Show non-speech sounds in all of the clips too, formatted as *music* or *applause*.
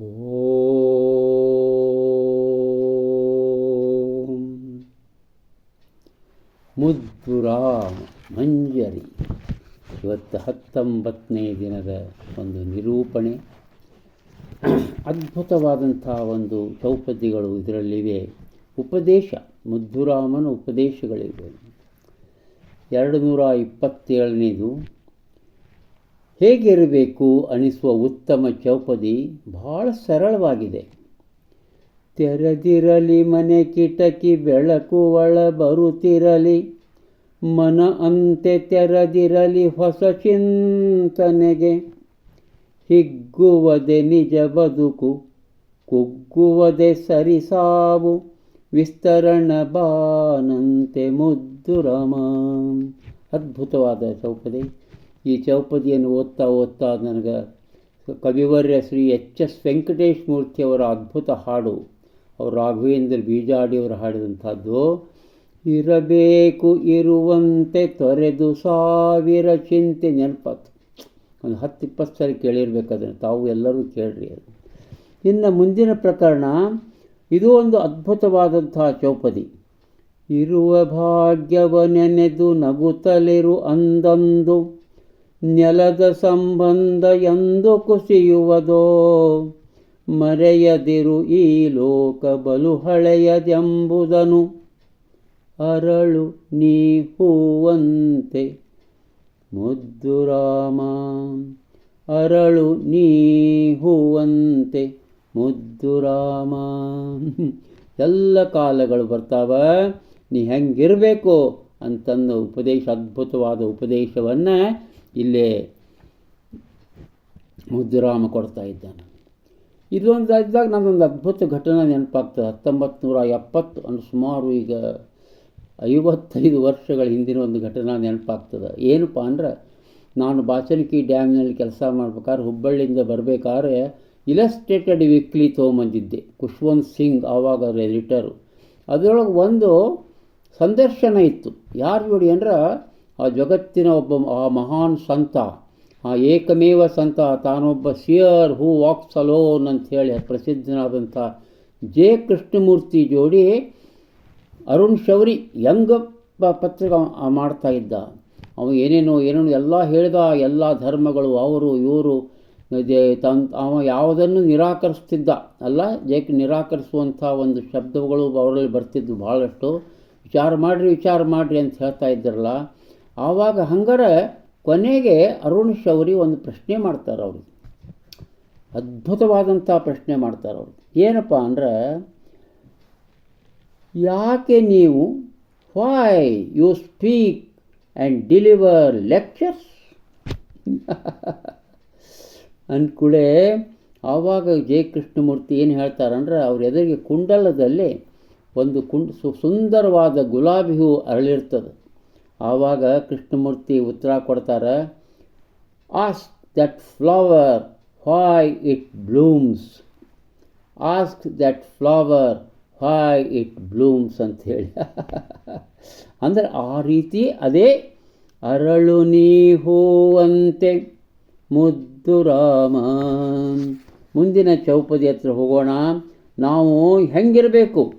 ಓಂ ಮುದ್ದುರಾಮ ಮಂಜರಿ. ಇವತ್ತು ಹತ್ತೊಂಬತ್ತನೇ ದಿನದ ಒಂದು ನಿರೂಪಣೆ. ಅದ್ಭುತವಾದಂಥ ಒಂದು ಚೌಪದಿಗಳು ಇದರಲ್ಲಿವೆ. ಉಪದೇಶ, ಮುದ್ದುರಾಮನ ಉಪದೇಶಗಳಿವೆ. ಎರಡು ನೂರ ಇಪ್ಪತ್ತೇಳನೇದು ಹೇಗಿರಬೇಕು ಅನಿಸುವ ಉತ್ತಮ ಚೌಪದಿ ಬಹಳ ಸರಳವಾಗಿದೆ. ತೆರೆದಿರಲಿ ಮನೆ ಕಿಟಕಿ, ಬೆಳಕು ಒಳ ಬರುತ್ತಿರಲಿ. ಮನ ಅಂತೆ ತೆರೆದಿರಲಿ ಹೊಸ ಚಿಂತನೆಗೆ. ಹಿಗ್ಗುವದೆ ನಿಜ ಬದುಕು, ಕುಗ್ಗುವದೆ ಸರಿಸಾವು ವಿಸ್ತರಣ ಬಾನಂತೆ ಮುದ್ದು ರಾಮ ಅದ್ಭುತವಾದ ಚೌಪದಿ. ಈ ಚೌಪದಿಯನ್ನು ಓದ್ತಾ ಓದ್ತಾ ನನಗೆ ಕವಿವರ್ಯ ಶ್ರೀ ಎಚ್ ಎಸ್ ವೆಂಕಟೇಶ್ ಮೂರ್ತಿಯವರ ಅದ್ಭುತ ಹಾಡು, ಅವರು ರಾಘವೇಂದ್ರ ಬೀಜಾಡಿಯವರು ಹಾಡಿದಂಥದ್ದು. ಇರಬೇಕು ಇರುವಂತೆ ತೊರೆದು ಸಾವಿರ ಚಿಂತೆ ನೆನಪಾತು. ಒಂದು ಹತ್ತು ಇಪ್ಪತ್ತು ಸಾರಿ ಕೇಳಿರ್ಬೇಕಾದ್ರೆ ತಾವು ಎಲ್ಲರೂ ಕೇಳ್ರಿ ಅದು. ಇನ್ನು ಮುಂದಿನ ಪ್ರಕರಣ, ಇದು ಒಂದು ಅದ್ಭುತವಾದಂತಹ ಚೌಪದಿ ಇರುವ ಭಾಗ್ಯವ ನೆನೆದು ನಗುತ್ತಲಿರು ಅಂದಂದು ನೆಲದ ಸಂಬಂಧ ಎಂದು ಕುಸಿಯುವುದೋ? ಮರೆಯದಿರು ಈ ಲೋಕ ಬಲು ಹಳೆಯದೆಂಬುದನು. ಅರಳು ನೀ ಹೂವಂತೆ ಮುದ್ದು ರಾಮ, ಅರಳು ನೀ ಹೂವಂತೆ ಮುದ್ದು ರಾಮ. ಎಲ್ಲ ಕಾಲಗಳು ಬರ್ತಾವ. ನೀ ಹೆಂಗಿರಬೇಕು ಅಂತಂದು ಉಪದೇಶ, ಅದ್ಭುತವಾದ ಉಪದೇಶವನ್ನು ಇಲ್ಲೇ ಮುದ್ದುರಾಮ ಕೊಡ್ತಾ ಇದ್ದಾನೆ. ಇದೊಂದು ಇದ್ದಾಗ ನನ್ನೊಂದು ಅದ್ಭುತ ಘಟನೆ ನೆನಪಾಗ್ತದೆ. ಹತ್ತೊಂಬತ್ತು ನೂರ ಎಪ್ಪತ್ತು ಅಂದ್ರೆ ಸುಮಾರು ಈಗ ಐವತ್ತೈದು ವರ್ಷಗಳ ಹಿಂದಿನ ಒಂದು ಘಟನೆ ನೆನಪಾಗ್ತದೆ. ಏನಪ್ಪ ಅಂದ್ರೆ ನಾನು ಬಾಚನಕಿ ಡ್ಯಾಮ್ನಲ್ಲಿ ಕೆಲಸ ಮಾಡ್ಬೇಕಾದ್ರೆ ಹುಬ್ಬಳ್ಳಿಯಿಂದ ಬರಬೇಕಾದ್ರೆ ಇಲಸ್ಟ್ರೇಟೆಡ್ ವೀಕ್ಲಿ ತೊಗೊಂಬಂದಿದ್ದೆ. ಖುಷ್ವಂತ್ ಸಿಂಗ್ ಆವಾಗ ಎಡಿಟರು. ಅದರೊಳಗೆ ಒಂದು ಸಂದರ್ಶನ ಇತ್ತು. ಯಾರು ನೋಡಿ ಅಂದ್ರೆ ಆ ಜಗತ್ತಿನ ಒಬ್ಬ ಆ ಮಹಾನ್ ಸಂತ, ಆ ಏಕಮೇವ ಸಂತ, ತಾನೊಬ್ಬ ಸಿಯರ್ ಹೂ ವಾಕ್ಸ್ ಅಲೋನ್ ಅಂಥೇಳಿ ಪ್ರಸಿದ್ಧನಾದಂಥ ಜೆ ಕೃಷ್ಣಮೂರ್ತಿ ಜೋಡಿ ಅರುಣ್ ಶೌರಿ ಯಂಗ್ ಪತ್ರಿಕೆ ಮಾಡ್ತಾ ಇದ್ದ. ಅವನು ಏನೇನೋ ಏನೇನೋ ಎಲ್ಲ ಹೇಳಿದ, ಎಲ್ಲ ಧರ್ಮಗಳು, ಅವರು, ಇವರು ತನ್, ಅವ ಯಾವುದನ್ನು ನಿರಾಕರಿಸ್ತಿದ್ದ, ಅಲ್ಲ ಜೇಕ್ ನಿರಾಕರಿಸುವಂಥ ಒಂದು ಶಬ್ದಗಳು ಅವರಲ್ಲಿ ಬರ್ತಿದ್ವು ಭಾಳಷ್ಟು ವಿಚಾರ ಮಾಡಿರಿ ವಿಚಾರ ಮಾಡಿರಿ ಅಂತ ಹೇಳ್ತಾ ಇದ್ದಾರಲ್ಲ. ಆವಾಗ ಹಂಗಾರೆ ಕೊನೆಗೆ ಅರುಣ್ ಶೌರಿ ಒಂದು ಪ್ರಶ್ನೆ ಮಾಡ್ತಾರೆ ಅವರು. ಅದ್ಭುತವಾದಂಥ ಪ್ರಶ್ನೆ ಮಾಡ್ತಾರೆ ಅವರು. ಏನಪ್ಪ ಅಂದ್ರೆ, ಯಾಕೆ ನೀವು why you speak and deliver lectures ಅಂದ್ಕೂಡೆ ಆವಾಗ ಜಯ ಕೃಷ್ಣಮೂರ್ತಿ ಏನು ಹೇಳ್ತಾರಂದ್ರೆ ಅವ್ರ ಎದುರಿಗೆ ಕುಂಡಲದಲ್ಲಿ ಒಂದು ಕುಂಡ್ ಸುಂದರವಾದ ಗುಲಾಬಿ ಹೂ ಅರಳಿರ್ತದೆ. ಆವಾಗ ಕೃಷ್ಣಮೂರ್ತಿ ಉತ್ತರ ಕೊಡ್ತಾರೆ ask that flower why it blooms ask that flower why it blooms ಅಂತ ಹೇಳಿ. *laughs* ಅಂದರೆ ಆ ರೀತಿ ಅದೇ ಅರಳು ನೀ ಹೂವಂತೆ ಮುದ್ದು ರಾಮ, ಮುಂದಿನ ಚೌಪದಿ ಹತ್ರ ಹೋಗೋಣ. ನಾವು ಹೆಂಗಿರಬೇಕು?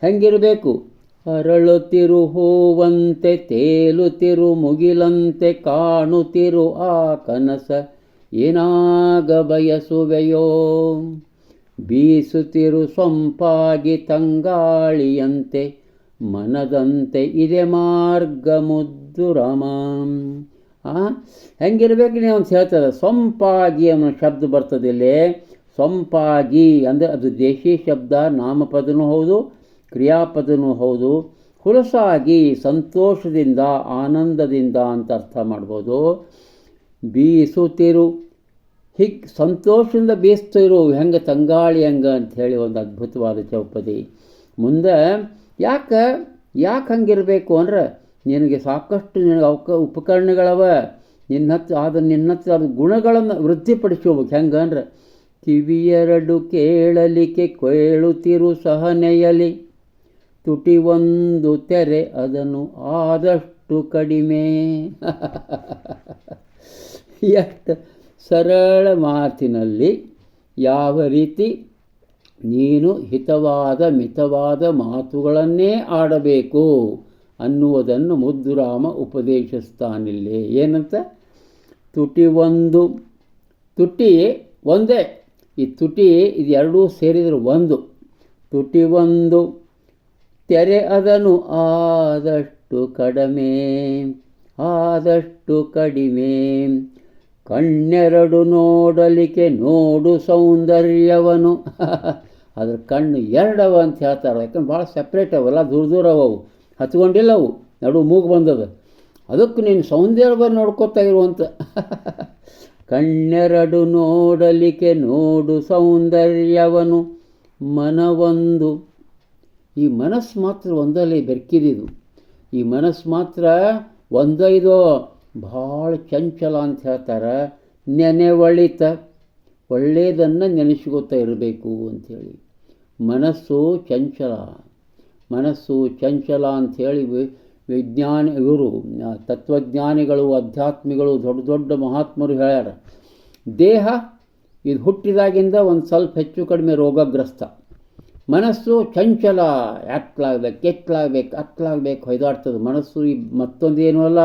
ಹೆಂಗಿರಬೇಕು? ಅರಳುತ್ತಿರು ಹೂವಂತೆ ತೇಲುತ್ತಿರು ಮುಗಿಲಂತೆ ಕಾಣುತ್ತಿರು ಆ ಕನಸ. ಏನಾಗ ಬಯಸುವೆಯೋ? ಬೀಸುತ್ತಿರು ಸೊಂಪಾಗಿ ತಂಗಾಳಿಯಂತೆ, ಮನದಂತೆ ಇದೆ ಮಾರ್ಗ ಮುದ್ದು ರಾಮ ಹೆಂಗಿರ್ಬೇಕು ನೀವು ಅಂತ ಹೇಳ್ತದೆ? ಸೊಂಪಾಗಿ ಅನ್ನೋ ಶಬ್ದ ಬರ್ತದೆ ಇಲ್ಲಿ. ಸೊಂಪಾಗಿ ಅಂದರೆ ಅದು ದೇಶಿ ಶಬ್ದ, ನಾಮಪದನೂ ಹೌದು ಕ್ರಿಯಾಪದನೂ ಹೌದು. ಹುಲಸಾಗಿ ಸಂತೋಷದಿಂದ, ಆನಂದದಿಂದ ಅಂತ ಅರ್ಥ ಮಾಡ್ಬೋದು. ಬೀಸುತ್ತಿರು. ಹಿಗ್ ಸಂತೋಷದಿಂದ ಬೀಸ್ತಿರು ಹೆಂಗೆ ತಂಗಾಳಿ ಹಂಗೆ ಅಂಥೇಳಿ ಒಂದು ಅದ್ಭುತವಾದ ಚೌಪದಿ ಮುಂದೆ, ಯಾಕೆ ಯಾಕೆ ಹಂಗಿರಬೇಕು ಅಂದ್ರೆ, ನಿನಗೆ ಸಾಕಷ್ಟು ನಿನಗೆ ಅವಕ, ಉಪಕರಣಗಳವ. ನಿನ್ನ ಹತ್ರ ಆದ ನಿನ್ನ ಹತ್ರ ಅದು ಗುಣಗಳನ್ನು ವೃದ್ಧಿಪಡಿಸ್ಕೋಬೇಕು. ಹೆಂಗೆ ಅಂದ್ರೆ, ಕಿವಿಯರಡು ಕೇಳಲಿಕ್ಕೆ ಕೇಳುತ್ತಿರು ಸಹನೆಯಲಿ ತುಟಿ ಒಂದು ತೆರೆ ಅದನ್ನು ಆದಷ್ಟು ಕಡಿಮೆ. ಎಷ್ಟು ಸರಳ ಮಾತಿನಲ್ಲಿ, ಯಾವ ರೀತಿ ನೀನು ಹಿತವಾದ ಮಿತವಾದ ಮಾತುಗಳನ್ನೇ ಆಡಬೇಕು ಅನ್ನುವುದನ್ನು ಮುದ್ದುರಾಮ ಉಪದೇಶಿಸ್ತಾನಿಲ್ಲಿ. ಏನಂತ? ತುಟಿ ಒಂದು ತುಟಿ ಒಂದೇ. ಈ ತುಟಿ ಇದೆರಡೂ ಸೇರಿದರೆ ಒಂದು. ತುಟಿ ಒಂದು ತೆರೆ ಅದನು ಆದಷ್ಟು ಕಡಿಮೆ ಆದಷ್ಟು ಕಡಿಮೆ. ಕಣ್ಣೆರಡು ನೋಡಲಿಕ್ಕೆ ನೋಡು ಸೌಂದರ್ಯವನು. *laughs* ಅದ್ರ ಕಣ್ಣು ಎರಡವ ಅಂತ ಹೇಳ್ತಾರೆ ಯಾಕಂದ್ರೆ ಭಾಳ ಸಪ್ರೇಟ್ ಅವಲ್ಲ ದೂರ ದೂರ ಅವು ಹಚ್ಕೊಂಡಿಲ್ಲ ಅವು, ನಡು ಮೂಗು ಬಂದದ. ಅದಕ್ಕೆ ನೀನು ಸೌಂದರ್ಯವನ್ನು ನೋಡ್ಕೋತಾ ಇರುವಂತ. *laughs* ಕಣ್ಣೆರಡು ನೋಡಲಿಕ್ಕೆ ನೋಡು ಸೌಂದರ್ಯವನು. ಮನವೊಂದು ಈ ಮನಸ್ಸು ಮಾತ್ರ ಒಂದಲ್ಲಿ ಬೆರ್ಕಿದಿದು ಈ ಮನಸ್ಸು ಮಾತ್ರ ಒಂದೈದೋ ಭಾಳ ಚಂಚಲ ಅಂತ ಹೇಳ್ತಾರೆ ನೆನೆವಳಿತ ಒಳ್ಳೆಯದನ್ನು ನೆನೆಸ್ಕೋತಾ ಇರಬೇಕು ಅಂಥೇಳಿ ಮನಸ್ಸು ಚಂಚಲ. ಮನಸ್ಸು ಚಂಚಲ ಅಂಥೇಳಿ ವಿಜ್ಞಾನ, ಇವರು ತತ್ವಜ್ಞಾನಿಗಳು, ಅಧ್ಯಾತ್ಮಿಗಳು, ದೊಡ್ಡ ದೊಡ್ಡ ಮಹಾತ್ಮರು ಹೇಳ್ಯಾರ, ದೇಹ ಇದು ಹುಟ್ಟಿದಾಗಿಂದ ಒಂದು ಸ್ವಲ್ಪ ಹೆಚ್ಚು ಕಡಿಮೆ ರೋಗಗ್ರಸ್ತ. ಮನಸ್ಸು ಚಂಚಲ ಯಾಕ್ಲಾಗ್ಬೇಕು ಕೆಟ್ಲಾಗ್ಬೇಕು, ಅತ್ಲಾಗ್ಬೇಕು, ಹೊಯ್ದಾಡ್ತದೆ. ಮನಸ್ಸು ಈ ಮತ್ತೊಂದೇನೂ ಅಲ್ಲ.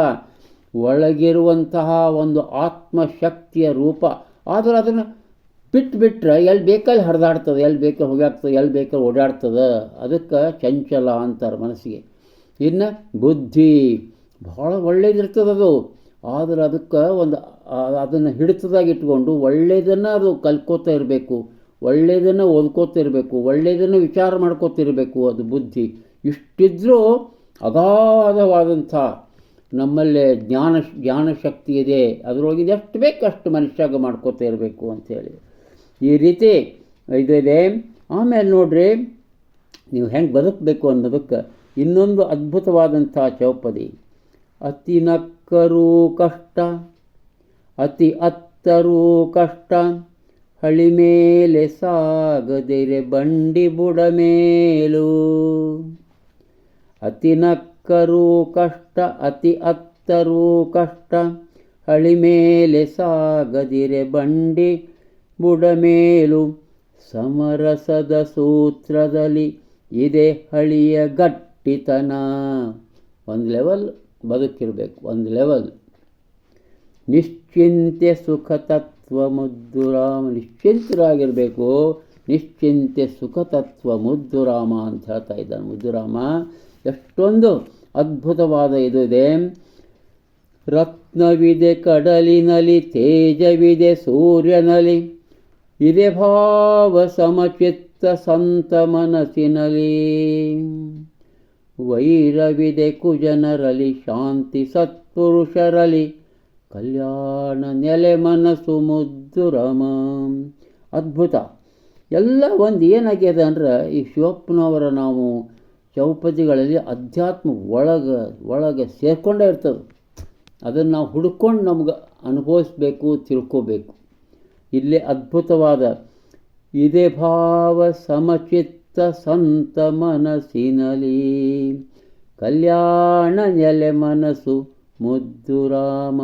ಒಳಗಿರುವಂತಹ ಒಂದು ಆತ್ಮಶಕ್ತಿಯ ರೂಪ. ಆದ್ರೆ ಅದನ್ನು ಬಿಟ್ಟು ಬಿಟ್ಟರೆ ಎಲ್ಲಿ ಬೇಕಲ್ಲಿ ಹರಿದಾಡ್ತದೆ ಎಲ್ಲಿ ಬೇಕಲ್ಲಿ ಹೋಗ್ಯಾಗ್ತದೆ ಎಲ್ಲಿ ಬೇಕಲ್ಲಿ ಓಡಾಡ್ತದೆ. ಅದಕ್ಕೆ ಚಂಚಲ ಅಂತಾರೆ ಮನಸ್ಸಿಗೆ. ಇನ್ನು ಬುದ್ಧಿ ಭಾಳ ಒಳ್ಳೇದಿರ್ತದೆ ಅದು. ಆದರೆ ಅದಕ್ಕೆ ಒಂದು ಅದನ್ನು ಹಿಡಿತದಾಗಿಟ್ಕೊಂಡು ಒಳ್ಳೆಯದನ್ನು ಅದು ಕಲ್ಕೋತಾ ಇರಬೇಕು. ಒಳ್ಳೆಯದನ್ನು ಓದ್ಕೋತಿರಬೇಕು ಒಳ್ಳೆಯದನ್ನು ವಿಚಾರ ಮಾಡ್ಕೋತಿರಬೇಕು, ಅದು ಬುದ್ಧಿ. ಇಷ್ಟಿದ್ರೂ ಅಗಾಧವಾದಂಥ ನಮ್ಮಲ್ಲಿ ಜ್ಞಾನ ಜ್ಞಾನಶಕ್ತಿ ಇದೆ. ಅದರೊಳಗೆ ಎಷ್ಟು ಬೇಕಷ್ಟು ಮನುಷ್ಯಾಗ ಮಾಡ್ಕೋತಾ ಇರಬೇಕು ಅಂಥೇಳಿ ಈ ರೀತಿ ಇದಿದೆ. ಆಮೇಲೆ ನೋಡ್ರಿ, ನೀವು ಹೆಂಗೆ ಬದುಕಬೇಕು ಅನ್ನೋದಕ್ಕೆ ಇನ್ನೊಂದು ಅದ್ಭುತವಾದಂಥ ಚೌಪದಿ. ಅತಿ ನಕ್ಕರೂ ಕಷ್ಟ, ಅತಿ ಅತ್ತರೂ ಕಷ್ಟ. ಹಳಿ ಮೇಲೆ ಸಾಗದಿರೆ ಬಂಡಿ ಬುಡ ಮೇಲೂ. ಅತಿ ನಕ್ಕರೂ ಕಷ್ಟ, ಅತಿ ಅತ್ತರೂ ಕಷ್ಟ, ಹಳಿ ಮೇಲೆ ಸಾಗದಿರೆ ಬಂಡಿ ಬುಡ ಮೇಲು. ಸಮರಸದ ಸೂತ್ರದಲ್ಲಿ ಇದೆ ಹಳಿಯ ಗಟ್ಟಿತನ. ಒಂದು ಲೆವೆಲ್ ಬದುಕಿರಬೇಕು, ಒಂದು ಲೆವೆಲ್ ನಿಶ್ಚಿಂತೆ ಸುಖ ತತ್ವ ಮುದ್ದುರಾಮ ನಿಶ್ಚಿಂತರಾಗಿರಬೇಕು. ನಿಶ್ಚಿಂತೆ ಸುಖ ತತ್ವ ಮುದ್ದುರಾಮ ಅಂತ ಹೇಳ್ತಾ ಇದ್ದಾನೆ ಮುದ್ದುರಾಮ. ಎಷ್ಟೊಂದು ಅದ್ಭುತವಾದ ಇದು ಇದೆ. ರತ್ನವಿದೆ ಕಡಲಿನಲ್ಲಿ, ತೇಜವಿದೆ ಸೂರ್ಯನಲ್ಲಿ. ಇದೆ ಭಾವ ಸಮಚಿತ್ತ ಸಂತ ಮನಸ್ಸಿನಲ್ಲಿ. ವೈರವಿದೆ ಕುಜನರಲಿ ಶಾಂತಿ ಸತ್ಪುರುಷರಲಿ ಕಲ್ಯಾಣ ನೆಲೆ ಮನಸ್ಸು ಮುದ್ದುರಮ ಅದ್ಭುತ. ಎಲ್ಲ ಒಂದು ಏನಾಗ್ಯದ ಅಂದ್ರೆ ಈ ಶಿವಪ್ಪನವರ ನಾವು ಚೌಪದಿಗಳಲ್ಲಿ ಅಧ್ಯಾತ್ಮ ಒಳಗೆ ಒಳಗೆ ಸೇರ್ಕೊಂಡೇ ಇರ್ತದೆ. ಅದನ್ನು ನಾವು ಹುಡ್ಕೊಂಡು ನಮ್ಗೆ ಅನುಭವಿಸ್ಬೇಕು, ತಿಳ್ಕೋಬೇಕು. ಇಲ್ಲಿ ಅದ್ಭುತವಾದ ಇದೇ ಭಾವ ಸಮಚಿತ್ತ ಸಂತ ಮನಸ್ಸಿನಲಿ ಕಲ್ಯಾಣ ನೆಲೆ ಮನಸ್ಸು ಮುದ್ದು ರಾಮ.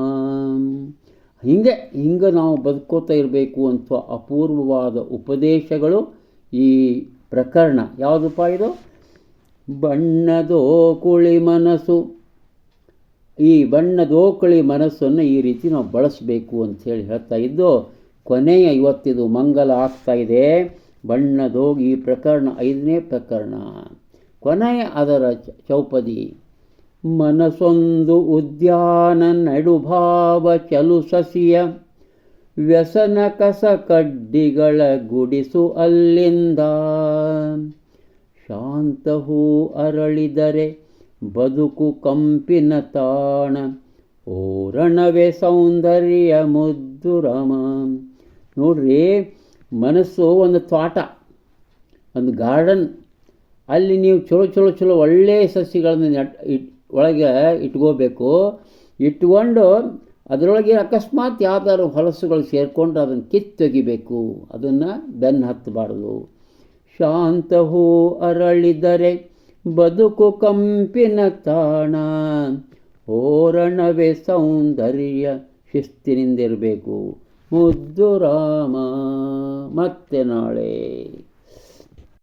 ಹಿಂಗೆ ಹಿಂಗೆ ನಾವು ಬದುಕೋತಾ ಇರಬೇಕು ಅಂತ ಅಪೂರ್ವವಾದ ಉಪದೇಶಗಳು ಈ ಪ್ರಕರಣ. ಯಾವುದಪ್ಪ ಇದು? ಬಣ್ಣದೋ ಕುಳಿ ಮನಸ್ಸು. ಈ ಬಣ್ಣದೋಕಳಿ ಮನಸ್ಸನ್ನು ಈ ರೀತಿ ನಾವು ಬಳಸಬೇಕು ಅಂಥೇಳಿ ಹೇಳ್ತಾ ಇದ್ದು, ಕೊನೆಯ ಇವತ್ತಿದು ಮಂಗಲ ಆಗ್ತಾ ಇದೆ. ಬಣ್ಣದೋಗಿ ಈ ಪ್ರಕರಣ ಐದನೇ ಪ್ರಕರಣ. ಕೊನೆಯ ಅದರ ಚೌಪದಿ. ಮನಸ್ಸೊಂದು ಉದ್ಯಾನ ನಡುಭಾವ ಚಲು ಸಸಿಯ ವ್ಯಸನ ಕಸ ಕಡ್ಡಿಗಳ ಗುಡಿಸು ಅಲ್ಲಿಂದ. ಶಾಂತ ಹೂ ಅರಳಿದರೆ ಬದುಕು ಕಂಪಿನ ತಾಣ. ಓರಣವೇ ಸೌಂದರ್ಯ ಮುದ್ದು ರಮ ನೋಡ್ರಿ, ಮನಸ್ಸು ಒಂದು ತೋಟ, ಒಂದು ಗಾರ್ಡನ್. ಅಲ್ಲಿ ನೀವು ಚಲೋ ಚಲೋ ಚಲೋ ಒಳ್ಳೆಯ ಸಸಿಗಳನ್ನು ನೆಟ್ ಒಳಗೆ ಇಟ್ಕೋಬೇಕು. ಇಟ್ಕೊಂಡು ಅದರೊಳಗೆ ಅಕಸ್ಮಾತ್ ಯಾವ್ದಾದ್ರು ಹೊಲಸುಗಳು ಸೇರಿಕೊಂಡು ಅದನ್ನು ಕಿತ್ತೊಗಿಬೇಕು. ತೆಗಿಬೇಕು ಅದನ್ನು ಬೆನ್ನು ಹತ್ತಬಾರ್ದು. ಶಾಂತ ಹೂ ಅರಳಿದರೆ ಬದುಕು ಕಂಪಿನ ತಾಣ. ಓರಣವೇ ಸೌಂದರ್ಯ ಶಿಸ್ತಿನಿಂದಿರಬೇಕು. ಮುದ್ದು ರಾಮ, ಮತ್ತೆ ನಾಳೆ.